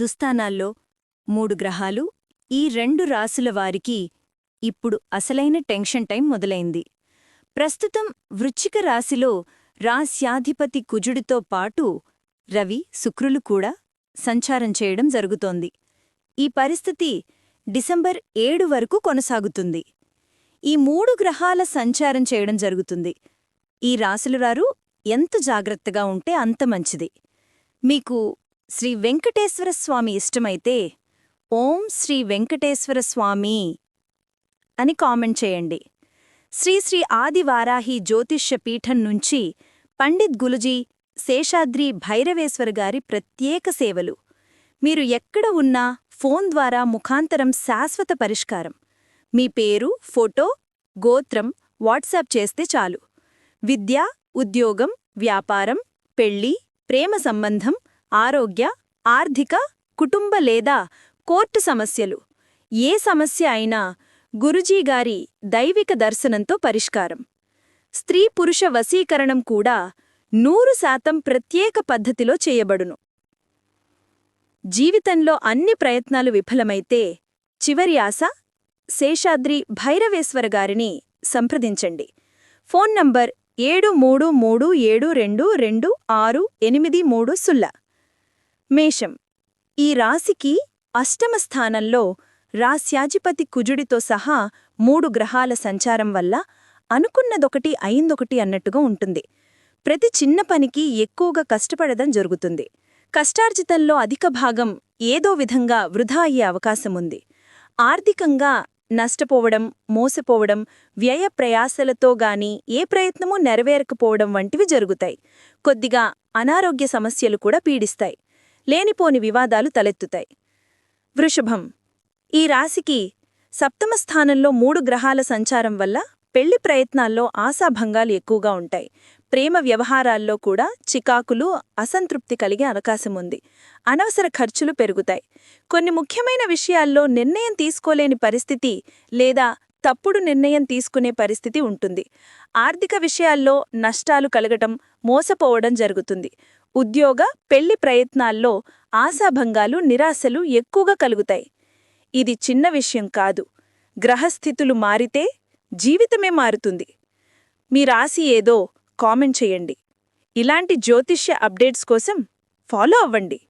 దుస్థానాల్లో మూడు గ్రహాలు ఈ రెండు రాసుల వారికి ఇప్పుడు అసలైన టెన్షన్ టైం మొదలైంది. ప్రస్తుతం వృచ్చిక రాశిలో రాస్యాధిపతి కుజుడితో పాటు రవి శుక్రులు కూడా సంచారం చేయడం జరుగుతోంది. ఈ పరిస్థితి డిసెంబర్ ఏడు వరకు కొనసాగుతుంది. ఈ మూడు గ్రహాల సంచారం చేయడం జరుగుతుంది. ఈ రాశులరారు ఎంత జాగ్రత్తగా ఉంటే అంత మంచిది. మీకు శ్రీ వెంకటేశ్వర స్వామి ఇష్టమైతే ఓం శ్రీ వెంకటేశ్వర స్వామి అని కామెంట్ చేయండి. శ్రీ శ్రీ ఆదివారాహి జ్యోతిష్య పీఠం నుంచి పండిత్ గులుజీ శేషాద్రి భైరవేశ్వర గారి ప్రత్యేక సేవలు. మీరు ఎక్కడ ఉన్నా ఫోన్ ద్వారా ముఖాంతరం శాశ్వత పరిష్కారం. మీ పేరు ఫోటో గోత్రం వాట్సాప్ చేస్తే చాలు. విద్య ఉద్యోగం వ్యాపారం పెళ్ళి ప్రేమ సంబంధం ఆరోగ్య ఆర్థిక కుటుంబ లేదా కోర్టు సమస్యలు. ఏ సమస్య అయినా గురుజీగారి దైవిక దర్శనంతో పరిష్కారం. స్త్రీ పురుష వశీకరణం కూడా నూరు శాతం ప్రత్యేక పద్ధతిలో చేయబడును. జీవితంలో అన్ని ప్రయత్నాలు విఫలమైతే చివరి ఆశ శేషాద్రి భైరవేశ్వర గారిని సంప్రదించండి. ఫోన్ నంబర్ ఏడు మూడు మూడు ఏడు రెండు రెండు ఆరు ఎనిమిది మూడు సుల్లా. మేషం. ఈ రాశికి అష్టమ స్థానంలో రాశ్యాధిపతి కుజుడితో సహా మూడు గ్రహాల సంచారం వల్ల అనుకున్నదొకటి అయిందొకటి అన్నట్టుగా ఉంటుంది. ప్రతి చిన్న పనికి ఎక్కువగా కష్టపడడం జరుగుతుంది. కష్టార్జితంలో అధిక భాగం ఏదో విధంగా వృధా అయ్యే అవకాశముంది ఆర్థికంగా నష్టపోవడం మోసపోవడం వ్యయ ప్రయాసలతో గాని ఏ ప్రయత్నమూ నెరవేరకపోవడం వంటివి జరుగుతాయి. కొద్దిగా అనారోగ్య సమస్యలు కూడా పీడిస్తాయి. లేనిపోని వివాదాలు తలెత్తుతాయి. వృషభం. ఈ రాశికి సప్తమ స్థానంలో మూడు గ్రహాల సంచారం వల్ల పెళ్ళి ప్రయత్నాల్లో ఆశాభంగాలు ఎక్కువగా ఉంటాయి. ప్రేమ వ్యవహారాల్లో కూడా చికాకులు అసంతృప్తి కలిగే అవకాశముంది అనవసర ఖర్చులు పెరుగుతాయి. కొన్ని ముఖ్యమైన విషయాల్లో నిర్ణయం తీసుకోలేని పరిస్థితి లేదా తప్పుడు నిర్ణయం తీసుకునే పరిస్థితి ఉంటుంది. ఆర్థిక విషయాల్లో నష్టాలు కలగటం మోసపోవడం జరుగుతుంది. ఉద్యోగ పెళ్ళి ప్రయత్నాల్లో ఆశాభంగాలు నిరాశలు ఎక్కువగా కలుగుతాయి. ఇది చిన్న విషయం కాదు. గ్రహస్థితులు మారితే జీవితమే మారుతుంది. మీ రాశి ఏదో కామెంట్ చేయండి. ఇలాంటి జ్యోతిష్య అప్డేట్స్ కోసం ఫాలో అవ్వండి.